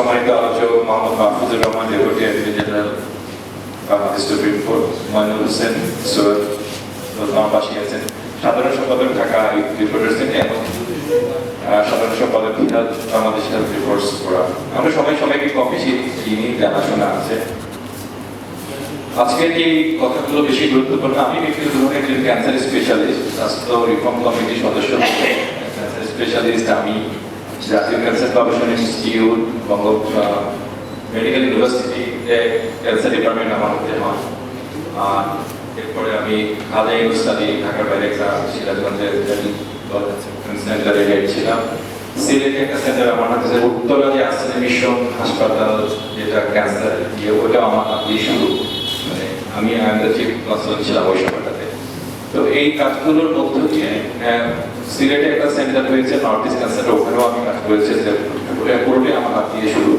সম্মানিত আলোচক Mohammad Mahfuzur Rahman deputy attorney general supreme court Hossain Syed আছেন। সাধারণ সম্পাদক ঢাকা রিপোর্টার্স এবং আহ, সাধারণ সম্পাদক বিহার বাংলাদেশ হেলথ রিপোর্টস ফোরাম আমরা সবাই সবাইকে কম বেশি চিনি জানাশোনা আছে। আজকে যে কথাগুলো বেশি গুরুত্বপূর্ণ। আমি ব্যক্তিগতভাবে একজন ক্যান্সার স্পেশালিস্ট স্বাস্থ্য রিফর্ম কমিটির সদস্য। ক্যান্সার স্পেশালিস্ট আমি। জাতীয় ক্যান্সার গবেষণা ইনস্টিটিউট বঙ্গ মেডিকেল ইউনিভার্সিটিতে ক্যান্সার ডিপার্টমেন্ট আমার মধ্যে হয়। আর এরপরে আমি খাদা ইউনিভার্সিটি ঢাকার বাইরে একটা সিরাজগঞ্জের ছিলাম। সিলেটে একটা সেন্টার আমার হাতে আছে, উত্তরা যে আসছে মিশন হাসপাতাল যেটা ক্যান্সার ইয়ে ওটা আমার হাতে শুরু। মানে আমি আমাদের চিফ কনসালটেন্ট ছিলাম ওই সময়টাতে। তো এই কাজগুলোর মধ্য দিয়ে সিলেটে একটা সেন্টার হয়েছে নর্থ ইস্ট ক্যান্সার ওখানেও আমি কাজ করেছি পুরোটাই আমার হাত দিয়ে শুরু।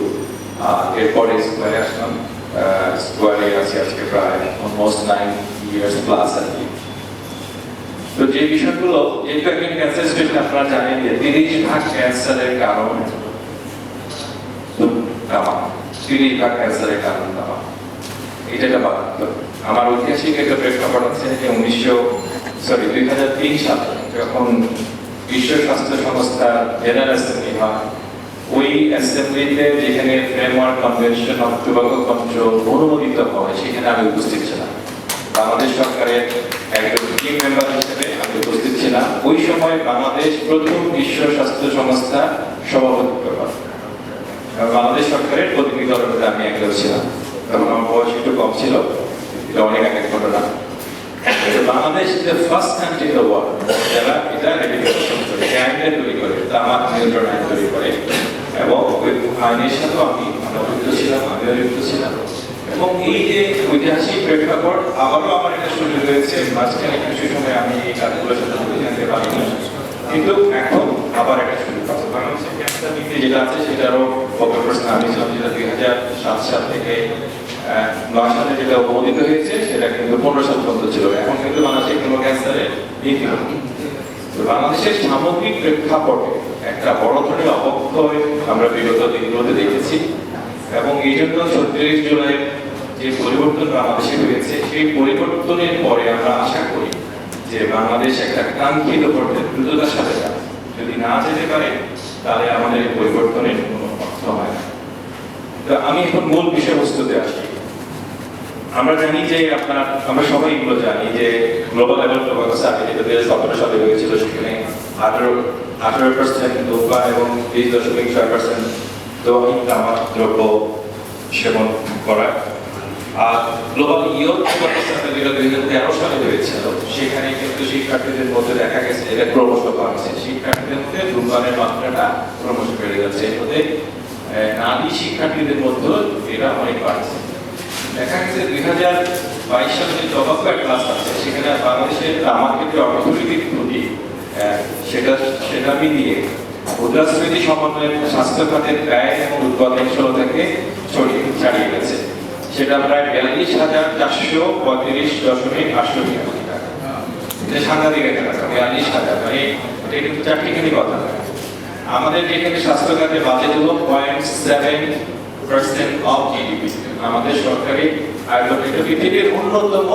এরপরে স্কোয়ারে আসলাম। স্কোয়ারে আছি আজকে প্রায় অলমোস্ট নাইন ইয়ার্স প্লাস আর কি। তো যে বিষয়গুলো, যেহেতু ক্যান্সার স্পেশালিস্ট আপনারা জানেন যে তিরিশ ভাগ ক্যান্সারের কারণ তিরিশ ভাগ ক্যান্সারের কারণ তামাক এটা একটা বাস্তব। আমার ঐতিহাসিক একটা প্রেক্ষাপট আছে যে উনিশশো সরি দুই হাজার তিন সালে যখন বিশ্ব স্বাস্থ্য সংস্থা জেনারেল অ্যাসেম্বলি হয় ওই অ্যাসেম্বলিতে যেখানে framework convention of tobacco control অনুমোদিত হয়, সেখানে আমি উপস্থিত ছিলাম। বাংলাদেশ সরকারের একজন টিম মেম্বার হিসেবে আমি উপস্থিত ছিলাম। ওই সময় বাংলাদেশ প্রথম বিশ্ব স্বাস্থ্য সংস্থা সভাপতিত্ব করে বাংলাদেশ সরকারের প্রতিনিধি দলের আমি একজন ছিলাম। তখন আমার বয়স একটু কম ছিল অনেক এক ঘটনা। Bangladesh first country in the world যারা এটা রেডিফিকেশন করে আইনটা তৈরি করে তামাক নিয়ন্ত্রণ আইন তৈরি করে, এবং ওই আইনের সাথেও আমি অভিযুক্ত ছিলাম, আমিও যুক্ত ছিলাম। এবং এই যে ঐতিহাসিক প্রেক্ষাপট, আবারও আমার এটা সুযোগ হয়েছে, মাঝখানে কিছু সময় আমি এই কাজগুলোর সাথে যুক্ত থাকতে পারিনি। কিন্তু এখন আবার একটা সুযোগ আছে বাংলাদেশের ক্যান্সার নীতি যেটা আছে, সেটারও বক্তব্য আমি যেটা দুই হাজার সাত সাল থেকে যেটা হয়েছে, সেটা কিন্তু পনেরো পর্যন্ত ছিল। এখন কিন্তু বাংলাদেশে কোনো ক্যান্সারের নীতি বাংলাদেশের সামগ্রিক প্রেক্ষাপটে একটা বড় ধরনের আমরা বিগত দিনগুলোতে দেখেছি। এবং এই জন্য ছত্রিশ জুলাই যে পরিবর্তন বাংলাদেশে হয়েছে, সেই পরিবর্তনের পরে আমরা আশা করি যে বাংলাদেশ একটা কাঙ্ক্ষিত পর্যায়ে দ্রুততার সাথে যদি না যেতে পারে, তাহলে আমাদের পরিবর্তনের কোনো অর্থ হয় না। আমি এখন মূল বিষয়বস্তুতে আসি। আমরা জানি যে আপনার, আমরা সবাই এগুলো জানি যে গ্লোবাল লেভেল সার্ভে যেটা দুই হাজার সতেরো সালে হয়েছিল সেখানে আঠারো আঠারো পার্সেন্ট ধূমপা এবং বিশ দশমিক ছয় পার্সেন্ট দোয়াহীন তামাক দ্রব্য সেবন করা। আর গ্লোবাল ইয়র যেটা দুই হাজার তেরো সালে হয়েছিল সেখানে কিন্তু শিক্ষার্থীদের মধ্যে দেখা গেছে এটা ক্রমশ বাড়ছে শিক্ষার্থীদের মধ্যে ধূমপানের মাত্রাটা ক্রমশ বেড়ে যাচ্ছে। এর মধ্যে নারী শিক্ষার্থীদের মধ্যেও এটা অনেক বাড়ছে। দেখা গেছে দুই হাজার বাইশ সালে যে সেখানে বাংলাদেশের আমার ক্ষেত্রে সেটা মিলিয়ে এবং সেটা প্রায় হাজার চারশো পঁয়ত্রিশ হাজার মানে এটা কিন্তু চারটিখানি কথা। আমাদের এখানে স্বাস্থ্য খাতে বাজেট হলো point seven percent of GDP. আমাদের সরকারি আয়তন পৃথিবীর অন্যতম,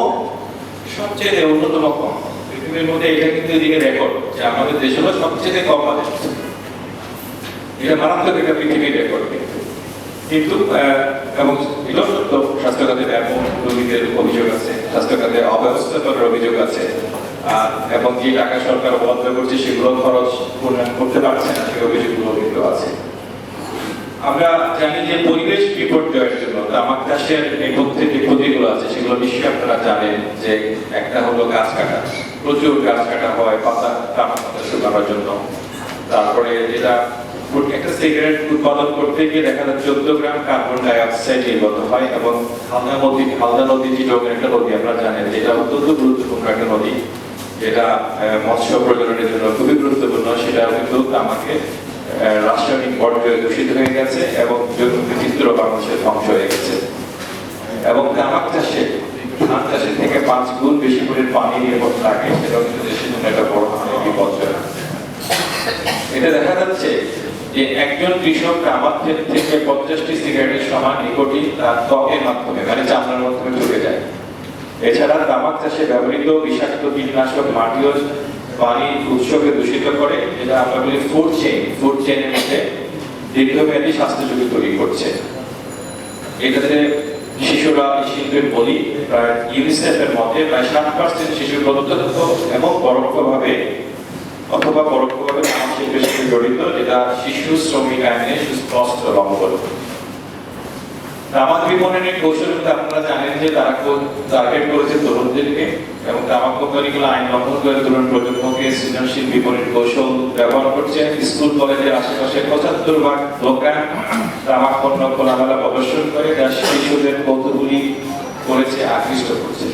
সবচেয়ে অন্যতম কম। পৃথিবীর মধ্যে এটা কিন্তু এদিকে রেকর্ড যে আমাদের দেশ হলো সবচেয়ে কম বাজেট। এটা মারাত্মক একটা পৃথিবীর রেকর্ড কিন্তু এবং এটাও সত্য স্বাস্থ্য খাতে ব্যাপক দুর্নীতির অভিযোগ আছে স্বাস্থ্য খাতে অব্যবস্থাপনার অভিযোগ আছে এবং যে টাকা সরকার বন্ধ করছে সেগুলো খরচ করতে পারছে না, সেই অভিযোগগুলো কিন্তু আছে। আমরা জানি যে পরিবেশ বিপর্যয়ের জন্য তামাক চাষের নেপথ্যে যে ক্ষতিগুলো আছে, সেগুলো নিশ্চয়ই আপনারা জানেন যে একটা হলো গাছ কাটা। প্রচুর গাছ কাটা হয়, পাতা তামাক শুকানোর জন্য। তারপরে যেটা একটা সিগারেট উৎপাদন করতে গিয়ে দেখা যায় চোদ্দ গ্রাম কার্বন ডাই অক্সাইড নির্গত হয় এবং হালদা নদী হালদা নদী চিটকের একটা নদী আপনারা জানেন, যেটা অত্যন্ত গুরুত্বপূর্ণ একটা নদী, যেটা মৎস্য প্রজননের জন্য খুবই গুরুত্বপূর্ণ সেটা কিন্তু আমাকে রাসায়নিক পর্যায়ে দূষিত হয়ে গেছে এবং জৈব বিচিত্র বাংলাদেশের ধ্বংস হয়ে গেছে। এবং তামাক চাষে, ধান চাষের থেকে পাঁচ গুণ বেশি করে পানি নির্ভর থাকে সেটাও কিন্তু দেশের জন্য একটা বড় ধরনের বিপর্যয় এটা দেখা যাচ্ছে যে একজন কৃষক আমার থেকে পঞ্চাশটি সিগারেটের সমান নিকোটিন তার ত্বকের মাধ্যমে মানে চামড়ার মাধ্যমে ঢুকে যায়। এছাড়া তামাক চাষে ব্যবহৃত বিষাক্ত কীটনাশক মাটি ও পানি উৎসকে দূষিত করে, যেটা আমরা বলি ফুড চেইন ফুড চেইনের মধ্যে দীর্ঘমেয়াদী স্বাস্থ্য ঝুঁকি তৈরি করছে। এটাতে শিশুরা শিল্পের বলি, প্রায় ইউনিসেফের মতে প্রায় ষাট পার্সেন্ট শিশু প্রত্যক্ষ এবং পরোক্ষভাবে অথবা পরোক্ষভাবে শিল্পের জড়িত, যেটা শিশু শ্রমিক আইনে সুস্পষ্ট লঙ্ঘন। তামাক বিপণনের কৌশল কিন্তু আপনারা জানেন যে তারা টার্গেট করেছে তরুণদেরকে এবং তামাক কোম্পানিগুলো আইন লঙ্ঘন করে তরুণ প্রজন্মকে সৃজনশীল বিপণন কৌশল ব্যবহার করছে। স্কুল, কলেজের আশেপাশে পঁচাত্তর ভাগ দোকান তামাক পণ্য খোলামেলা প্রদর্শন করে, যা শিশুদের কৌতূহলী করেছে, আকৃষ্ট করছে।